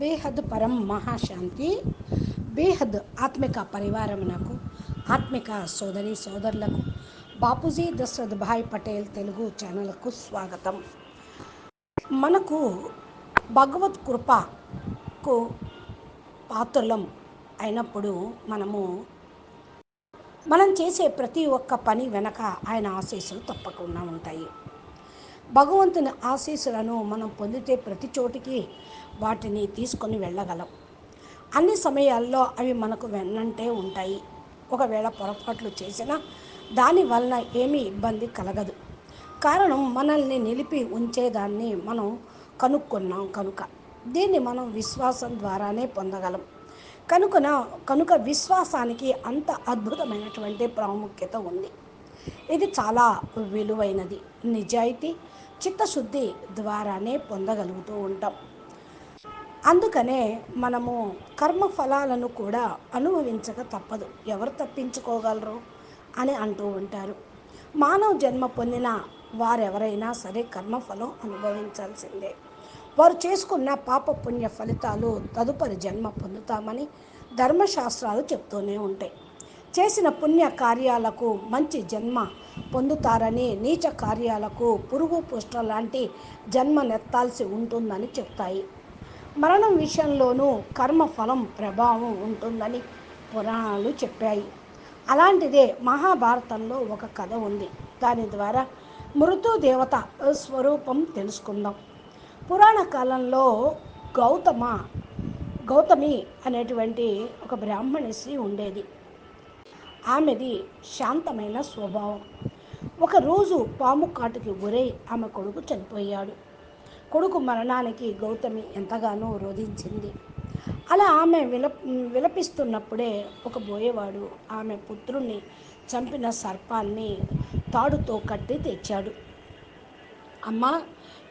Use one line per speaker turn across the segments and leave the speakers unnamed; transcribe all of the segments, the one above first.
బేహద్ పరం మహాశాంతి. బేహద్ ఆత్మిక పరివారమునకు ఆత్మిక సోదరి సోదరులకు. బాపూజీ దశరథ్ భాయ్ పటేల్ తెలుగు ఛానల్కు స్వాగతం. మనకు భగవత్ కృపకు పాత్రలం అయినప్పుడు మనము మనం చేసే ప్రతి ఒక్క పని వెనక ఆయన ఆశీస్సులు తప్పకుండా ఉంటాయి. భగవంతుని ఆశీస్సులను మనం పొందితే ప్రతి చోటికి వాటిని తీసుకొని వెళ్ళగలం. అన్ని సమయాల్లో అవి మనకు వెన్నంటే ఉంటాయి. ఒకవేళ పొరపాట్లు చేసినా దాని వలన ఏమీ ఇబ్బంది కలగదు. కారణం మనల్ని నిలిపి ఉంచేదాన్ని మనం కనుక్కున్నాం కనుక. దీన్ని మనం విశ్వాసం ద్వారానే పొందగలం. కనుకన కనుక విశ్వాసానికి అంత అద్భుతమైనటువంటి ప్రాముఖ్యత ఉంది. ఇది చాలా విలువైనది. నిజాయితీ చిత్తశుద్ధి ద్వారానే పొందగలుగుతూ ఉంటాం. అందుకనే మనము కర్మ ఫలాలను కూడా అనుభవించక తప్పదు. ఎవరు తప్పించుకోగలరు అని అంటూ ఉంటారు. మానవ జన్మ పొందిన వారెవరైనా సరే కర్మఫలం అనుభవించాల్సిందే. వారు చేసుకున్న పాప పుణ్య ఫలితాలు తదుపరి జన్మ పొందుతామని ధర్మశాస్త్రాలు చెప్తూనే ఉంటాయి. చేసిన పుణ్య కార్యాలకు మంచి జన్మ పొందుతారని నీచ కార్యాలకు పురుగు పుష్ట లాంటి జన్మ నెత్తాల్సి ఉంటుందని చెప్తాయి. మరణం విషయంలోనూ కర్మ ఫలం ప్రభావం ఉంటుందని పురాణాలు చెప్పాయి. అలాంటిదే మహాభారతంలో ఒక కథ ఉంది. దాని ద్వారా మృతు దేవత స్వరూపం తెలుసుకుందాం. పురాణ కాలంలో గౌతమ గౌతమి అనేటువంటి ఒక బ్రాహ్మణి ఉండేది. ఆమెది శాంతమైన స్వభావం. ఒకరోజు పాము కాటుకి గురై ఆమె కొడుకు చనిపోయాడు. కొడుకు మరణానికి గౌతమి ఎంతగానో రోధించింది. అలా ఆమె విల విలపిస్తున్నప్పుడే ఒక బోయేవాడు ఆమె పుత్రుణ్ణి చంపిన సర్పాన్ని తాడుతో కట్టి తెచ్చాడు. అమ్మా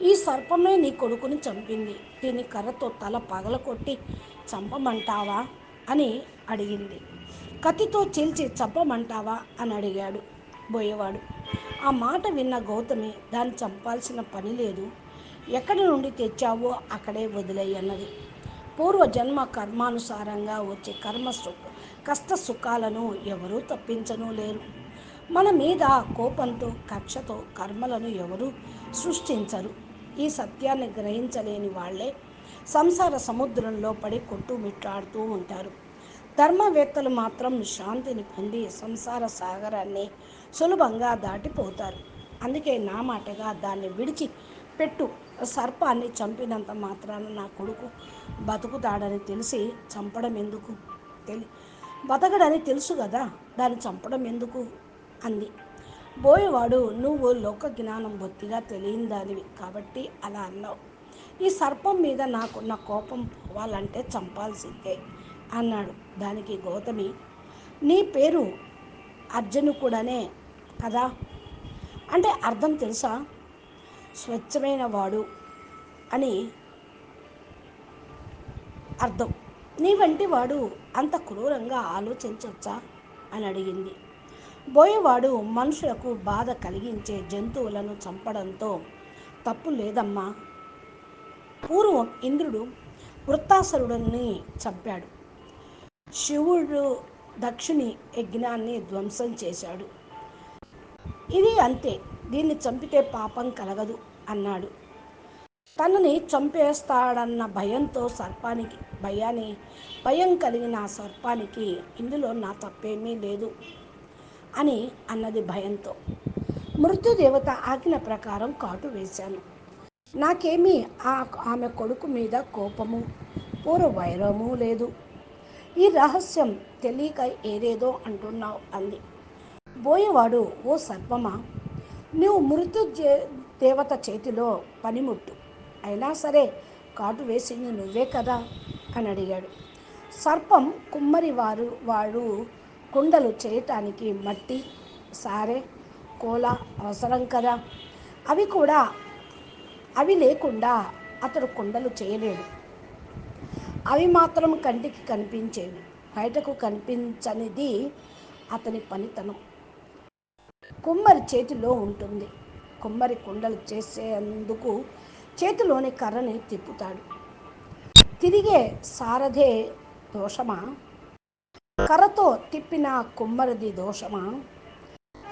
ఈ సర్పమే నీ కొడుకుని చంపింది. దీని కర్రతో తల పగలకొట్టి చంపమంటావా? అని అడిగింది. కత్తితో చీల్చి చంపమంటావా? అని అడిగాడు బోయేవాడు. ఆ మాట విన్న గౌతమి దాన్ని చంపాల్సిన పని లేదు. ఎక్కడి నుండి తెచ్చావో అక్కడే వదిలేయన్నది. పూర్వ జన్మ కర్మానుసారంగా వచ్చే కర్మ కష్ట సుఖాలను ఎవరూ తప్పించను లేరు. మన మీద కోపంతో కక్షతో కర్మలను ఎవరూ సృష్టించరు. ఈ సత్యాన్ని గ్రహించలేని వాళ్ళే సంసార సముద్రంలో పడి కొట్టుమిట్టాడుతూ ఉంటారు. ధర్మవేత్తలు మాత్రం శాంతిని పొంది సంసార సాగరాన్ని సులభంగా దాటిపోతారు. అందుకే నా మాటగా దాన్ని విడిచి పెట్టు. సర్పాన్ని చంపినంత మాత్రాన నా కొడుకు బతుకుతాడని తెలిసి చంపడం ఎందుకు? తెలి బతకడని తెలుసు కదా దాన్ని చంపడం ఎందుకు? అంది. బోయేవాడు నువ్వు లోక జ్ఞానం బొత్తిగా తెలియందానివి కాబట్టి అలా అన్నావు. ఈ సర్పం మీద నాకున్న కోపం పోవాలంటే చంపాల్సిందే. అన్నాడు. దానికి గౌతమి నీ పేరు అర్జునుకుడనే కదా? అంటే అర్థం తెలుసా? స్వచ్ఛమైన వాడు అని అర్థం. నీ వంటి వాడు అంత క్రూరంగా ఆలోచించవచ్చా అని అడిగింది. బోయేవాడు మనుషులకు బాధ కలిగించే జంతువులను చంపడంతో తప్పు లేదమ్మా. పూర్వం ఇంద్రుడు వృత్తాసురుడిని చంపాడు. శివుడు దక్షుని యజ్ఞాన్ని ధ్వంసం చేశాడు. ఇది అంతే దీన్ని చంపితే పాపం కలగదు అన్నాడు. తనని చంపేస్తాడన్న భయంతో సర్పానికి భయాన్ని భయం కలిగిన సర్పానికి ఇందులో నా తప్పేమీ లేదు అని అన్నది భయంతో. మృత్యుదేవత ఆజ్ఞ ప్రకారం కాటు వేశాను. నాకేమీ ఆ ఆమె కొడుకు మీద కోపము పూర్వ వైరము లేదు. ఈ రహస్యం తెలియక ఏదేదో అంటున్నావు అంది. బోయవాడు ఓ సర్పమా నువ్వు మృత్యు దేవత చేతిలో పనిముట్టు. అయినా సరే కాటు వేసింది నువ్వే కదా? అని అడిగాడు. సర్పం కుమ్మరి వారు వాడు కుండలు చేయటానికి మట్టి సారే కోల అవసరం కదా? అవి కూడా అవి లేకుండా అతడు కుండలు చేయలేడు. అవి మాత్రం కంటికి కనిపించేవి. బయటకు కనిపించనిది అతని పనితనం. కుమ్మరి చేతిలో ఉంటుంది. కుమ్మరి కుండలు చేసేందుకు చేతిలోని కర్రని తిప్పుతాడు. తిరిగే సారథే దోషమా? కర్రతో తిప్పిన కుమ్మరిది దోషమా?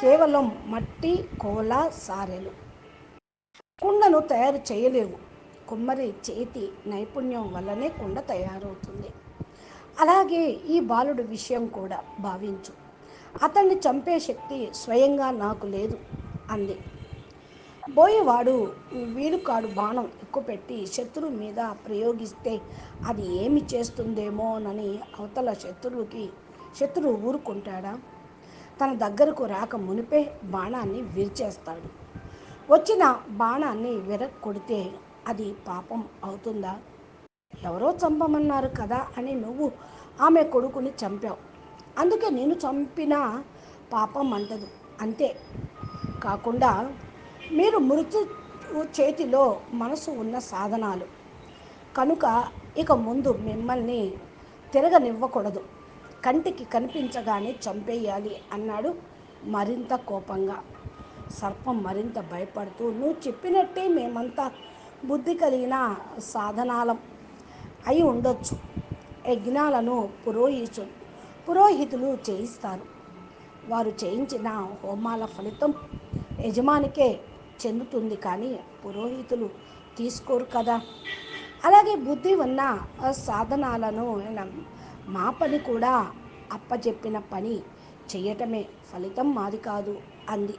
కేవలం మట్టి కోల సారెలు. కుండను తయారు చేయలేవు. కుమ్మరి చేతి నైపుణ్యం వల్లనే కుండ తయారవుతుంది. అలాగే ఈ బాలుడు విషయం కూడా భావించు. అతన్ని చంపే శక్తి స్వయంగా నాకు లేదు అంది. బోయేవాడు వీలుకాడు బాణం ఎక్కుపెట్టి శత్రువు మీద ప్రయోగిస్తే అది ఏమి చేస్తుందేమోనని అవతల శత్రువుకి శత్రువు ఊరుకుంటాడా? తన దగ్గరకు రాక మునిపే బాణాన్ని విరిచేస్తాడు. వచ్చిన బాణాన్ని కొడితే అది పాపం అవుతుందా? ఎవరో చంపమన్నారు కదా అని నువ్వు ఆమె కొడుకుని చంపావు. అందుకే నేను చంపిన పాపం అంటదు. అంతే. కాకుండా మీరు మృతు చేతిలో మనసు ఉన్న సాధనాలు. కనుక ఇక ముందు మిమ్మల్ని తిరగనివ్వకూడదు. కంటికి కనిపించగానే చంపేయాలి అన్నాడు మరింత కోపంగా. సర్పం మరింత భయపడుతూ నువ్వు చెప్పినట్టే మేమంతా బుద్ధి కలిగిన సాధనాలం అయి ఉండొచ్చు. యజ్ఞాలను పురోహితు పురోహితులు చేయిస్తారు. వారు చేయించిన హోమాల ఫలితం యజమానికే చెందుతుంది కానీ పురోహితులు తీసుకోరు కదా. అలాగే బుద్ధి ఉన్న సాధనాలను మా పని కూడా అప్పచెప్పిన పని చేయటమే ఫలితం మాది కాదు అంది.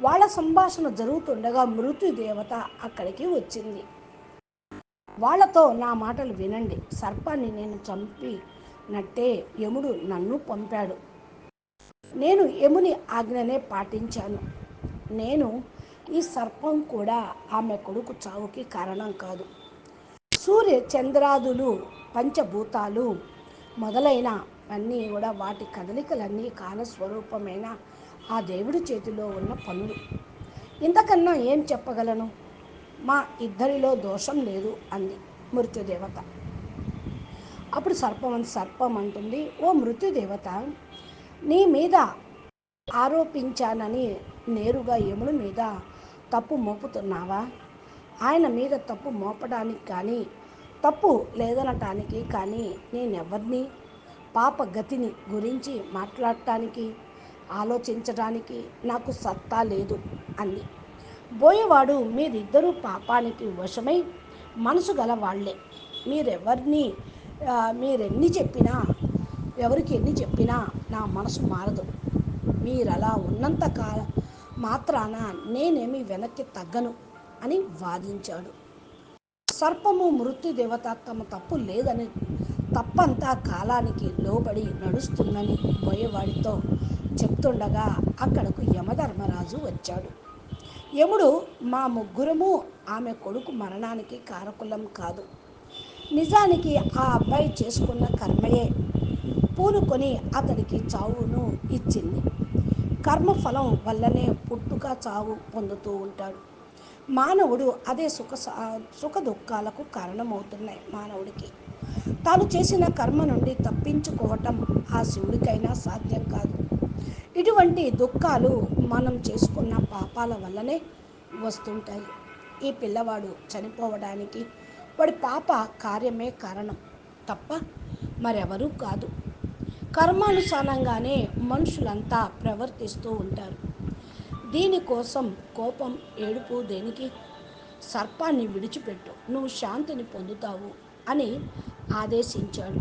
వాళ్ళ సంభాషణ జరుగుతుండగా మృత్యుదేవత అక్కడికి వచ్చింది. వాళ్ళతో నా మాటలు వినండి. సర్పాన్ని నేను చంపినట్టే యముడు నన్ను పంపాడు. నేను యముని ఆజ్ఞనే పాటించాను. నేను ఈ సర్పం కూడా ఆమె కొడుకు చావుకి కారణం కాదు. సూర్య చంద్రాదులు పంచభూతాలు మొదలైన అన్నీ కూడా వాటి కదలికలన్నీ కాలస్వరూపమైన ఆ దేవుడి చేతిలో ఉన్న పనులు. ఇంతకన్నా ఏం చెప్పగలను? మా ఇద్దరిలో దోషం లేదు అంది మృత్యుదేవత. అప్పుడు సర్పం సర్పం అంటుంది ఓ మృత్యుదేవత నీ మీద ఆరోపించానని నేరుగా యముడి మీద తప్పు మోపుతున్నావా? ఆయన మీద తప్పు మోపడానికి కానీ తప్పు లేదనటానికి కానీ నేనెవరిని పాప గతిని గురించి మాట్లాడటానికి ఆలోచించడానికి నాకు సత్తా లేదు అంది. బోయేవాడు మీరిద్దరూ పాపానికి వశమై మనసు గల వాళ్ళే. మీరెవరిని మీరెన్ని చెప్పినా ఎవరికి ఎన్ని చెప్పినా నా మనసు మారదు. మీరు అలా ఉన్నంత కాల మాత్రాన నేనేమి వెనక్కి తగ్గను అని వాదించాడు. సర్పము మృత్యుదేవత తమ తప్పు లేదని తప్పంతా కాలానికి లోబడి నడుస్తుందని పోయేవాడితో చెప్తుండగా అక్కడకు యమధర్మరాజు వచ్చాడు. యముడు మా ముగ్గురము ఆమె కొడుకు మరణానికి కారకులం కాదు. నిజానికి ఆ అబ్బాయి చేసుకున్న కర్మయే. పూనుకొని అతనికి చావును ఇచ్చింది. కర్మఫలం వల్లనే పుట్టుక చావు పొందుతూ ఉంటాడు. మానవుడు అదే సుఖ సుఖ దుఃఖాలకు కారణమవుతున్నాయి మానవుడికి. తాను చేసిన కర్మ నుండి తప్పించుకోవటం ఆ శివుడికైనా సాధ్యం కాదు. ఇటువంటి దుఃఖాలు మనం చేసుకున్న పాపాల వల్లనే వస్తుంటాయి. ఈ పిల్లవాడు చనిపోవడానికి వాడి పాప కార్యమే కారణం తప్ప మరెవరూ కాదు. కర్మానుసారంగానే మనుషులంతా ప్రవర్తిస్తూ ఉంటారు. దీనికోసం కోపం ఏడుపు దేనికి? సర్పాన్ని విడిచిపెట్టు నువ్వు శాంతిని పొందుతావు అని ఆదేశించాడు.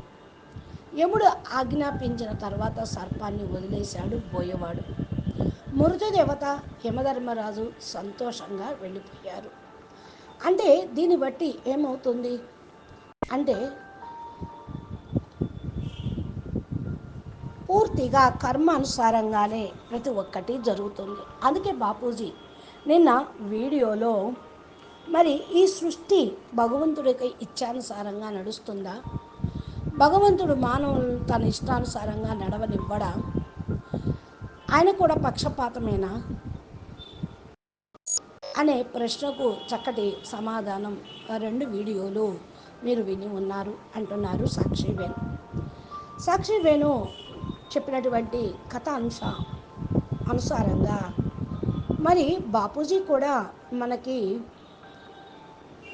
యముడు ఆజ్ఞాపించిన తర్వాత సర్పాన్ని వదిలేశాడు బోయేవాడు. మృతదేవత హిమధర్మరాజు సంతోషంగా వెళ్ళిపోయారు. అంటే దీన్ని బట్టి ఏమవుతుంది? అంటే పూర్తిగా కర్మ అనుసారంగానే ప్రతి ఒక్కటి జరుగుతుంది. అందుకే బాపూజీ నిన్న వీడియోలో మరి ఈ సృష్టి భగవంతుడికి ఇచ్చానుసారంగా నడుస్తుందా? భగవంతుడు మానవులు తన ఇష్టానుసారంగా నడవనివ్వడా? ఆయన కూడా పక్షపాతమేనా? అనే ప్రశ్నకు చక్కటి సమాధానం రెండు వీడియోలు మీరు విని ఉన్నారు అంటున్నారు సాక్షి వేణు. సాక్షి వేణు చెప్పినటువంటి కథ అంశ అనుసారంగా. మరి బాపూజీ కూడా మనకి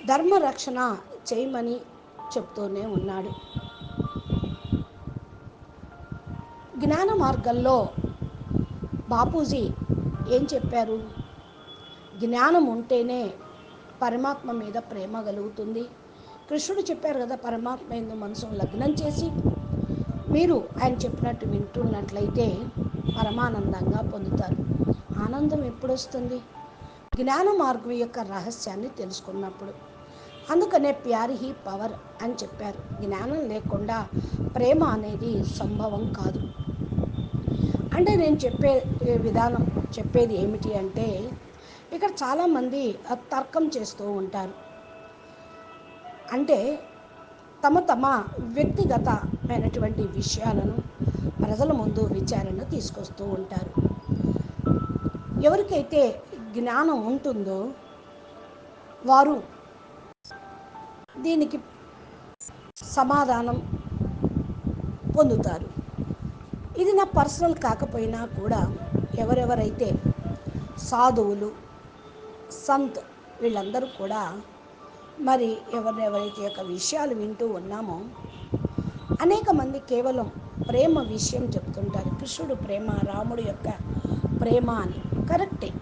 ధర్మరక్షణ చేయమని చెప్తూనే ఉన్నాడు. జ్ఞాన మార్గంలో బాపూజీ ఏం చెప్పారు? జ్ఞానం ఉంటేనే పరమాత్మ మీద ప్రేమ కలుగుతుంది. కృష్ణుడు చెప్పారు కదా పరమాత్మ ఎందు మనసును లగ్నం చేసి మీరు ఆయన చెప్పినట్టు వింటున్నట్లయితే పరమానందంగా పొందుతారు. ఆనందం ఎప్పుడు వస్తుంది జ్ఞాన మార్గం యొక్క రహస్యాన్ని తెలుసుకున్నప్పుడు. అందుకనే ప్యార్ హీ పవర్ అని చెప్పారు. జ్ఞానం లేకుండా ప్రేమ అనేది సంభవం కాదు. అంటే నేను చెప్పే విధానం చెప్పేది ఏమిటి అంటే ఇక్కడ చాలామంది తర్కం చేస్తూ ఉంటారు. అంటే తమ తమ వ్యక్తిగత ముఖ్యమైనటువంటి విషయాలను ప్రజల ముందు విచారణ తీసుకొస్తూ ఉంటారు. ఎవరికైతే జ్ఞానం ఉంటుందో వారు దీనికి సమాధానం పొందుతారు. ఇది నా పర్సనల్ కాకపోయినా కూడా ఎవరెవరైతే సాధువులు సంత్ వీళ్ళందరూ కూడా మరి ఎవరెవరైతే యొక్క విషయాలు వింటూ ఉన్నామో అనేక మంది కేవలం ప్రేమ విషయం చెప్తుంటారు. కృష్ణుడు ప్రేమ రాముడు యొక్క ప్రేమ అని. కరెక్టే.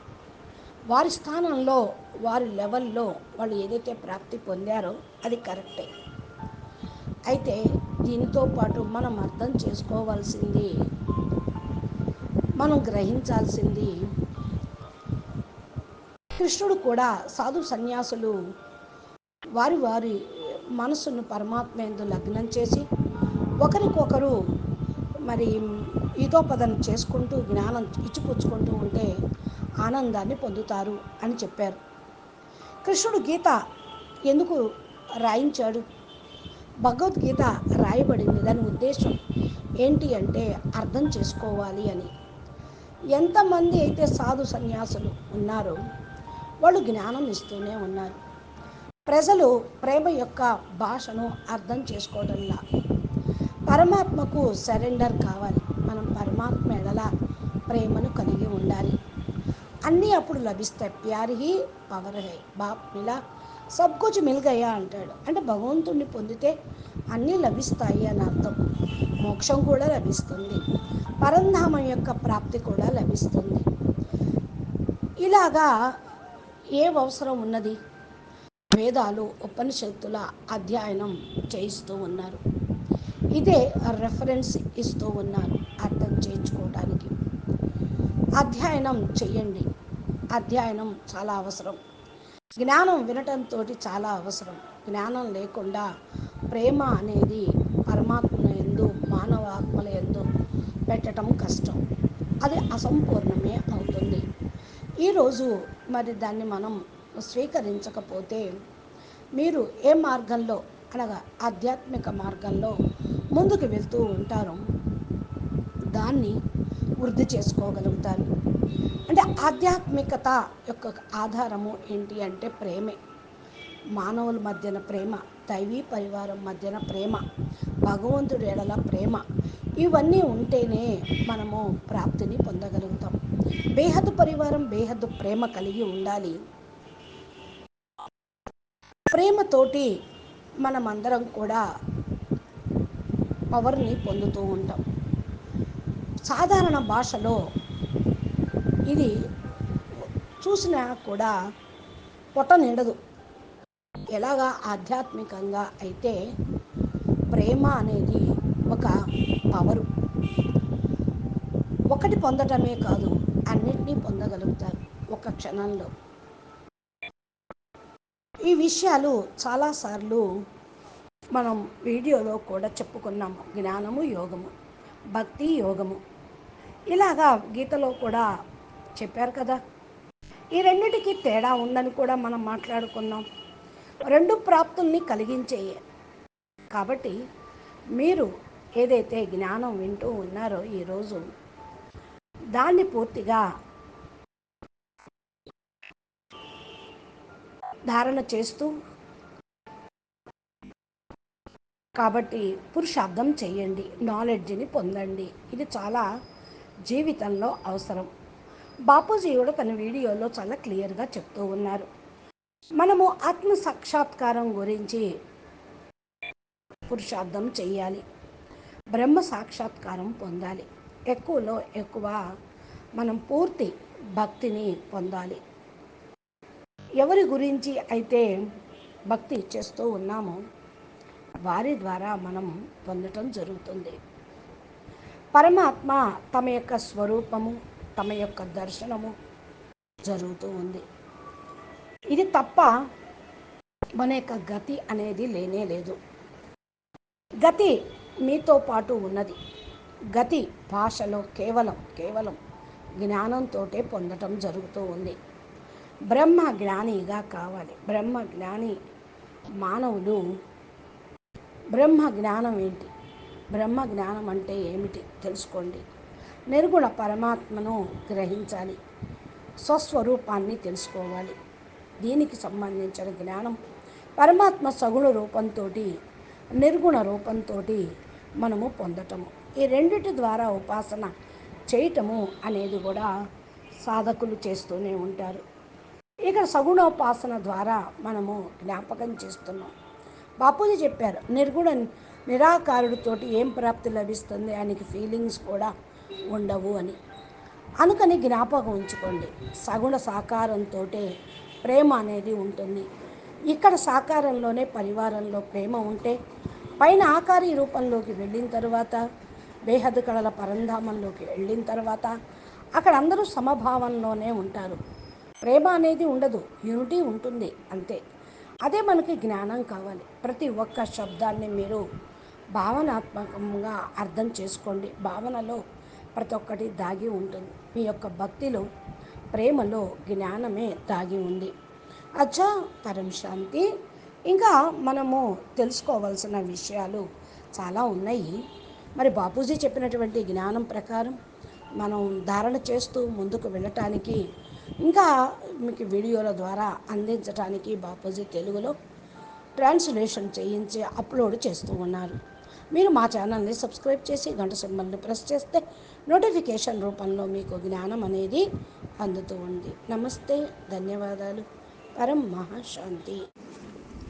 వారి స్థానంలో వారి లెవెల్లో వాళ్ళు ఏదైతే ప్రాప్తి పొందారో అది కరెక్టే. అయితే దీనితో పాటు మనం అర్థం చేసుకోవాల్సింది మనం గ్రహించాల్సింది కృష్ణుడు కూడా సాధు సన్యాసులు వారి వారి మనసును పరమాత్మ ఎందు లగ్నం చేసి ఒకరికొకరు మరి ఈతోపదం చేసుకుంటూ జ్ఞానం ఇచ్చిపుచ్చుకుంటూ ఉంటే ఆనందాన్ని పొందుతారు అని చెప్పారు. కృష్ణుడు గీత ఎందుకు రాయించాడు? భగవద్గీత రాయబడింది దాని ఉద్దేశం ఏంటి అంటే అర్థం చేసుకోవాలి అని. ఎంతమంది అయితే సాధు సన్యాసులు ఉన్నారో వాళ్ళు జ్ఞానం ఇస్తూనే ఉన్నారు. ప్రజలు ప్రేమ యొక్క భాషను అర్థం చేసుకోవడంలా పరమాత్మకు సరెండర్ కావాలి. మనం పరమాత్మ ఎడల ప్రేమను కలిగి ఉండాలి. అన్నీ అప్పుడు లభిస్తాయి ప్యారిహి పవర్ హై. బాప్ మిలా సబ్ కుచ్ అంటాడు. అంటే భగవంతుణ్ణి పొందితే అన్నీ లభిస్తాయి అని అర్థం. మోక్షం కూడా లభిస్తుంది. పరంధామం యొక్క ప్రాప్తి కూడా లభిస్తుంది. ఇలాగా ఏ అవసరం ఉన్నది? వేదాలు ఉపనిషత్తుల అధ్యయనం చేయిస్తూ ఉన్నారు. ఇదే రెఫరెన్స్ ఇస్తూ ఉన్నాను. అర్థం చేయించుకోవడానికి అధ్యయనం చెయ్యండి అధ్యయనం చాలా అవసరం. జ్ఞానం వినటంతో చాలా అవసరం. జ్ఞానం లేకుండా ప్రేమ అనేది పరమాత్మ ఎందు మానవ ఆత్మల ఎందు పెట్టడం కష్టం. అది అసంపూర్ణమే అవుతుంది. ఈరోజు మరి దాన్ని మనం స్వీకరించకపోతే మీరు ఏ మార్గంలో అనగా ఆధ్యాత్మిక మార్గంలో ముందుకు వెళ్తూ ఉంటారో. దాన్ని వృద్ధి చేసుకోగలుగుతారు. అంటే ఆధ్యాత్మికత యొక్క ఆధారము ఏంటి అంటే ప్రేమే. మానవుల మధ్యన ప్రేమ దైవీ పరివారం మధ్యన ప్రేమ భగవంతుడు ఎడల ప్రేమ. ఇవన్నీ ఉంటేనే మనము ప్రాప్తిని పొందగలుగుతాం. బేహద్దు పరివారం బేహద్దు ప్రేమ కలిగి ఉండాలి. ప్రేమతోటి మనమందరం కూడా పవర్ని పొందుతూ ఉంటాం. సాధారణ భాషలో ఇది చూసినా కూడా పొట్ట నిండదు ఎలాగా ఆధ్యాత్మికంగా అయితే ప్రేమ అనేది ఒక పవరు. ఒకటి పొందటమే కాదు అన్నిటినీ పొందగలుగుతారు ఒక క్షణంలో. ఈ విషయాలు చాలాసార్లు మనం వీడియోలో కూడా చెప్పుకున్నాము. జ్ఞానము యోగము భక్తి యోగము. ఇలాగా గీతలో కూడా చెప్పారు కదా. ఈ రెండిటికి తేడా ఉందని కూడా మనం మాట్లాడుకున్నాం. రెండు ప్రాప్తుల్ని కలిగించేయే. కాబట్టి మీరు ఏదైతే జ్ఞానం వింటూ ఉన్నారో ఈరోజు దాన్ని పూర్తిగా ధారణ చేస్తూ కాబట్టి పురుషార్థం చేయండి నాలెడ్జ్ని పొందండి. ఇది చాలా జీవితంలో అవసరం. బాపూజీ కూడా తన వీడియోలో చాలా క్లియర్గా చెప్తూ ఉన్నారు. మనము ఆత్మ సాక్షాత్కారం గురించి పురుషార్థం చేయాలి. బ్రహ్మ సాక్షాత్కారం పొందాలి. ఎక్కువలో ఎక్కువ మనం పూర్తి భక్తిని పొందాలి. ఎవరి గురించి అయితే భక్తి చేస్తూ ఉన్నామో వారి ద్వారా మనం పొందటం జరుగుతుంది. పరమాత్మ తమ యొక్క స్వరూపము తమ యొక్క దర్శనము జరుగుతూ ఉంది. ఇది తప్ప మన యొక్క గతి అనేది లేనే లేదు. గతి మీతో పాటు ఉన్నది. గతి భాషలో కేవలం కేవలం జ్ఞానంతో పొందటం జరుగుతూ ఉంది. బ్రహ్మ జ్ఞానిగా కావాలి. బ్రహ్మ జ్ఞాని మానవులు బ్రహ్మ జ్ఞానం ఏంటి? బ్రహ్మ జ్ఞానం అంటే ఏమిటి తెలుసుకోండి. నిర్గుణ పరమాత్మను గ్రహించాలి. స్వస్వరూపాన్ని తెలుసుకోవాలి. దీనికి సంబంధించిన జ్ఞానం. పరమాత్మ సగుణ రూపంతో నిర్గుణ రూపంతో మనము పొందటము. ఈ రెండిటి ద్వారా ఉపాసన చేయటము అనేది కూడా సాధకులు చేస్తూనే ఉంటారు. ఇక సగుణోపాసన ద్వారా మనము జ్ఞాపకం చేస్తున్నాం. బాపూజీ చెప్పారు నిర్గుణ నిరాకారుడితోటి ఏం ప్రాప్తి లభిస్తుంది? ఆయనకి ఫీలింగ్స్ కూడా ఉండవు అని. అందుకని జ్ఞాపకం ఉంచుకోండి. సగుణ సాకారంతో ప్రేమ అనేది ఉంటుంది. ఇక్కడ సాకారంలోనే పరివారంలో ప్రేమ ఉంటే పైన ఆకారి రూపంలోకి వెళ్ళిన తర్వాత బేహద్ కళల పరంధామంలోకి వెళ్ళిన తర్వాత అక్కడ అందరూ సమభావంలోనే ఉంటారు. ప్రేమ అనేది ఉండదు యూనిటీ ఉంటుంది అంతే. అదే మనకి జ్ఞానం కావాలి. ప్రతి ఒక్క శబ్దాన్ని మీరు భావనాత్మకంగా అర్థం చేసుకోండి. భావనలో ప్రతి ఒక్కటి దాగి ఉంటుంది. మీ యొక్క భక్తిలో ప్రేమలో జ్ఞానమే దాగి ఉంది. అచ్చా పరం శాంతి. ఇంకా మనము తెలుసుకోవాల్సిన విషయాలు చాలా ఉన్నాయి. మరి బాపూజీ చెప్పినటువంటి జ్ఞానం ప్రకారం మనం ధారణ చేస్తూ ముందుకు వెళ్ళటానికి ఇంకా మీకు వీడియోల ద్వారా అందించడానికి బాపూజీ తెలుగులో ట్రాన్స్లేషన్ చేయించి అప్లోడ్ చేస్తూ ఉన్నారు. మీరు మా ఛానల్ని సబ్స్క్రైబ్ చేసి గంట సింబల్ని ప్రెస్ చేస్తే నోటిఫికేషన్ రూపంలో మీకు జ్ఞానం అనేది అందుతూ ఉంది. నమస్తే ధన్యవాదాలు. పరం మహాశాంతి.